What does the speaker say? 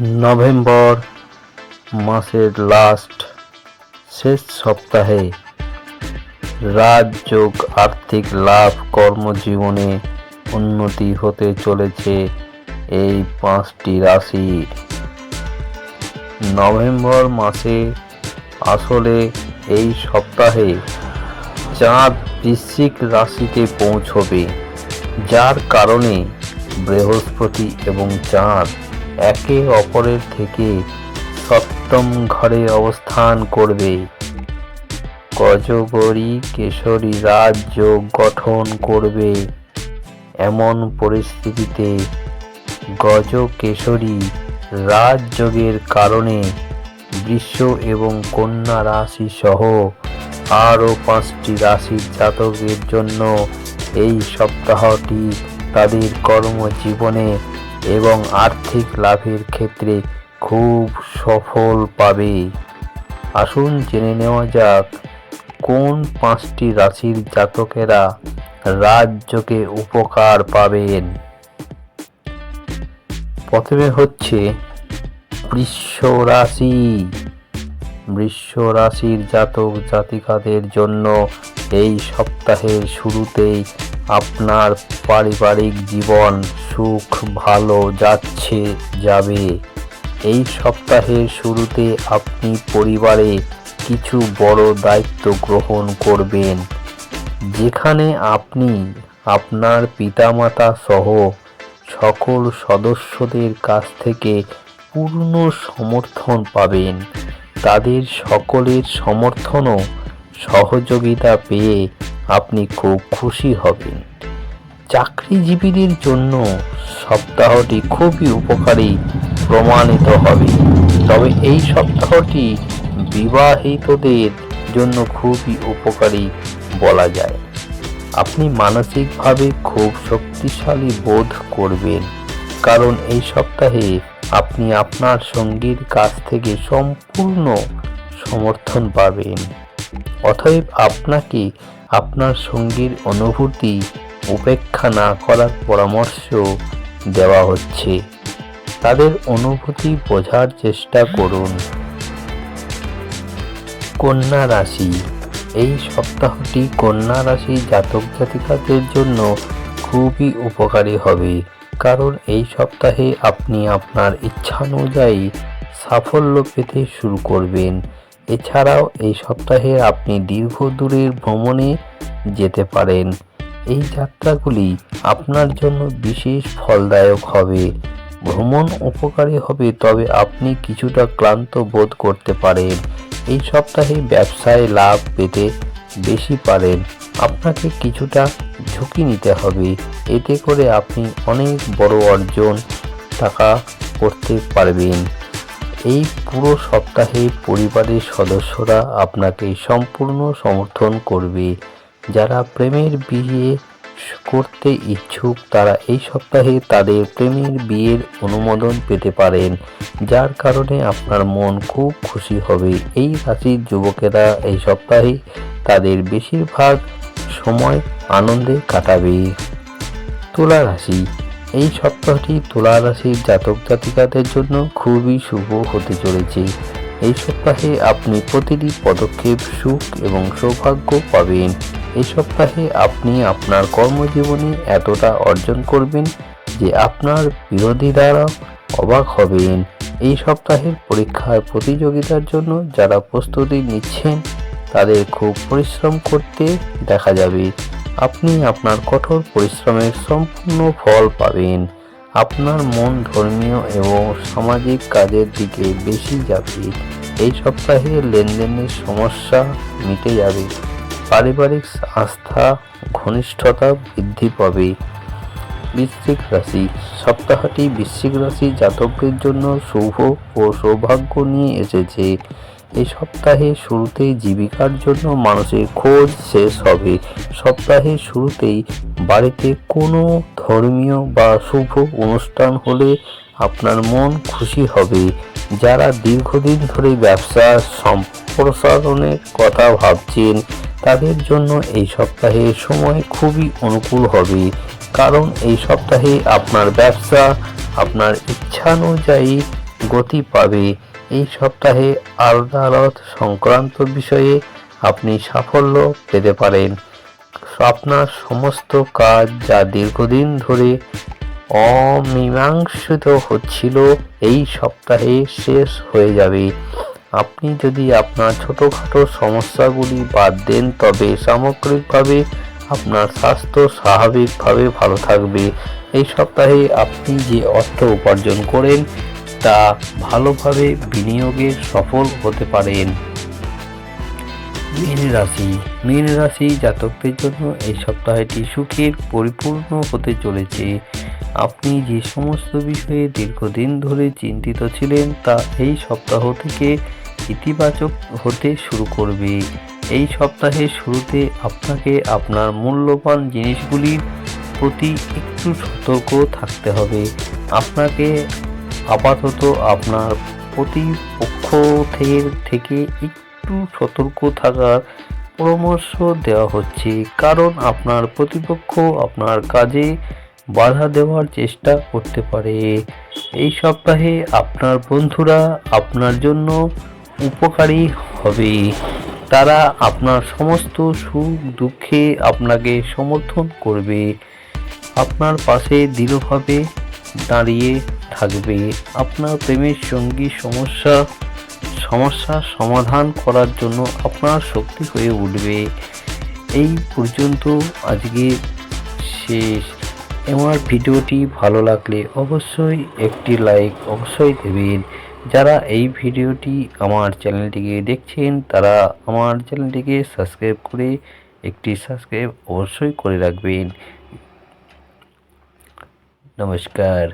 November মাসের last শেষ সপ্তাহে রাজযোগ আর্থিক লাভ কর্মজীবনে উন্নতি হতে চলেছে এই পাঁচটি রাশির নভেম্বর মাসে আসলে এই সপ্তাহে চাঁদ বৃশ্চিক রাশিতে পৌঁছবে, যার কারণে বৃহস্পতি এবং চাঁদ একে অপরের থেকে সপ্তম ঘরে অবস্থান করবে। গজগরি কেশরী রাজযোগ গঠন করবে। এমন পরিস্থিতিতে গজ কেশরী রাজযোগের কারণে বৃষ এবং কন্যা রাশি সহ আরও পাঁচটি রাশির জাতকের জন্য এই সপ্তাহটি তাদের কর্মজীবনে এবং আর্থিক লাভের ক্ষেত্রে খুব সফল পাবে। আসুন জেনে নেওয়া যাক, কোন পাঁচটি রাশির জাতকেরা রাজ্যকে উপকার পাবেন? প্রথমে হচ্ছে বৃষ রাশি। বৃষ রাশির জাতক জাতিকাদের জন্য এই সপ্তাহের শুরুতেই আপনার পারিবারিক জীবন সুখ ভালো যাচ্ছে, যাবে। এই সপ্তাহের শুরুতে আপনি পরিবারে কিছু বড় দায়িত্ব গ্রহণ করবেন, যেখানে আপনি, আপনার পিতামাতা সহ সকল সদস্যদের কাছ থেকে পূর্ণ সমর্থন পাবেন। তাদের সকলের সমর্থন ও সহযোগিতা পেয়ে আপনি খুব খুশি হবেন। চাকরিজীবীদের জন্য সপ্তাহটি খুবই উপকারী প্রমাণিত হবে। তবে এই সপ্তাহটি বিবাহিতদের জন্য খুবই উপকারী বলা যায়। আপনি মানসিকভাবে খুব শক্তিশালী বোধ করবেন। কারণ এই সপ্তাহে আপনি আপনার সঙ্গীর কাছ থেকে সম্পূর্ণ সমর্থন পাবেন। অতএব আপনাকে আপনার সঙ্গীর অনুভূতি উপেক্ষা না করার পরামর্শ দেওয়া হচ্ছে। তাদের অনুভূতি বোঝার চেষ্টা করুন। কন্যা রাশি। এই সপ্তাহটি কন্যা রাশি জাতক জাতিকাদের জন্য খুবই উপকারী হবে, কারণ এই সপ্তাহে আপনি আপনার ইচ্ছানুযায়ী সাফল্য পেতে শুরু করবেন। এছাড়াও এই সপ্তাহে আপনি দীর্ঘ দূরের ভ্রমণে যেতে পারেন। এই যাত্রাগুলি আপনার জন্য বিশেষ ফলদায়ক হবে। ভ্রমণ উপকারী হবে তবে আপনি কিছুটা ক্লান্ত বোধ করতে পারেন। এই সপ্তাহে ব্যবসায় লাভ পেতে বেশি পারেন। আপনাকে কিছুটা ঝুঁকি নিতে হবে। এতে করে আপনি অনেক বড় অর্জন টাকা করতে পারবেন। এই পুরো সপ্তাহে পরিবারের সদস্যরা আপনাকে সম্পূর্ণ সমর্থন করবে। যারা প্রেমের বিয়ে করতে ইচ্ছুক, তারা এই সপ্তাহে তাদের প্রেমের বিয়ের অনুমোদন পেতে পারেন, যার কারণে আপনার মন খুব খুশি হবে। এই রাশির যুবকেরা এই সপ্তাহে তাদের বেশিরভাগ সময় আনন্দে কাটাবে। তুলা রাশি এই সপ্তাহটি তুলা রাশির জাতক জাতিকাদের জন্য খুবই শুভ হতে চলেছে। এই সপ্তাহে আপনি প্রতিটি পদক্ষেপ সুখ এবং সৌভাগ্য পাবেন। এই সপ্তাহে আপনি আপনার কর্মজীবনে এতটা অর্জন করবেন যে আপনার বিরোধী দ্বারা অবাক হবেন। এই সপ্তাহের পরীক্ষার প্রতিযোগিতার জন্য যারা প্রস্তুতি নিচ্ছেন, তাদের খুব পরিশ্রম করতে দেখা যাবে। আপনি আপনার কঠোর পরিশ্রমের সম্পূর্ণ ফল পাবেন। আপনার মন ধর্মীয় এবং সামাজিক কাজের দিকে বেশি যাবে। এই সপ্তাহে লেনদেনের সমস্যা মিটে যাবে। পারিবারিক আস্থা, ঘনিষ্ঠতা বৃদ্ধি পাবে। বৃশ্চিক রাশি। সপ্তাহটি বৃশ্চিক রাশি জাতকদের জন্য শুভ ও সৌভাগ্য নিয়ে এসেছে। এই সপ্তাহে শুরুতেই জীবিকার জন্য মানুষের খোঁজ শেষ হবে। সপ্তাহের শুরুতেই বাড়িতে কোনো ধর্মীয় বা শুভ অনুষ্ঠান হলে আপনার মন খুশি হবে। যারা দীর্ঘদিন ধরে ব্যবসা সম্প্রসারণের কথা ভাবছেন, তাদের জন্য এই সপ্তাহে সময় খুবই অনুকূল হবে। কারণ এই সপ্তাহে আপনার ব্যবসা আপনার ইচ্ছানুযায়ী গতি পাবে। এই সপ্তাহে আদালত সংক্রান্ত বিষয়ে আপনি সাফল্য পেতে পারেন। আপনার সমস্ত কাজ যা দীর্ঘদিন ধরে অমীমাংসিত হচ্ছিল এই সপ্তাহে শেষ হয়ে যাবে। আপনি যদি আপনার ছোটোখাটো সমস্যাগুলি বাদ দেন, তবে সামগ্রিকভাবে আপনার স্বাস্থ্য স্বাভাবিকভাবে ভালো থাকবে। এই সপ্তাহে আপনি যে অর্থ উপার্জন করেন তা ভালোভাবে বিনিয়োগে সফল হতে পারেন। মীন রাশি। মীন রাশি জাতকদের জন্য এই সপ্তাহটি সুখের পরিপূর্ণ হতে চলেছে। আপনি যে সমস্ত বিষয়ে দীর্ঘদিন ধরে চিন্তিত ছিলেন, তা এই সপ্তাহ থেকে ইতিবাচক হতে শুরু করবে। এই সপ্তাহের শুরুতে আপনাকে আপনার মূল্যবান জিনিসগুলির প্রতি একটু সতর্ক থাকতে হবে। আপনাকে আপাতত আপনার প্রতিপক্ষ থেকে- থেকে একটু সতর্ক থাকার পরামর্শ দেওয়া হচ্ছে। কারণ আপনার প্রতিপক্ষ আপনার কাজে বাধা দেওয়ার চেষ্টা করতে পারে। এই সপ্তাহে আপনার বন্ধুরা আপনার জন্য উপকারী হবে। তারা আপনার সমস্ত সুখ দুঃখে আপনাকে সমর্থন করবে। আপনার পাশে দৃঢ়ভাবে দাঁড়িয়ে থাকবে। আপনার প্রেমের সঙ্গী সমস্যা সমস্যা সমাধান করার জন্য আপনার শক্তি হয়ে উঠবে। এই পর্যন্ত আজকে শেষ। আমার ভিডিওটি ভালো লাগলে অবশ্যই একটি লাইক অবশ্যই দেবেন। যারা এই ভিডিওটি আমার চ্যানেলটিকে দেখছেন, তারা আমার চ্যানেলটিকে সাবস্ক্রাইব করে একটি সাবস্ক্রাইব অবশ্যই করে রাখবেন। নমস্কার।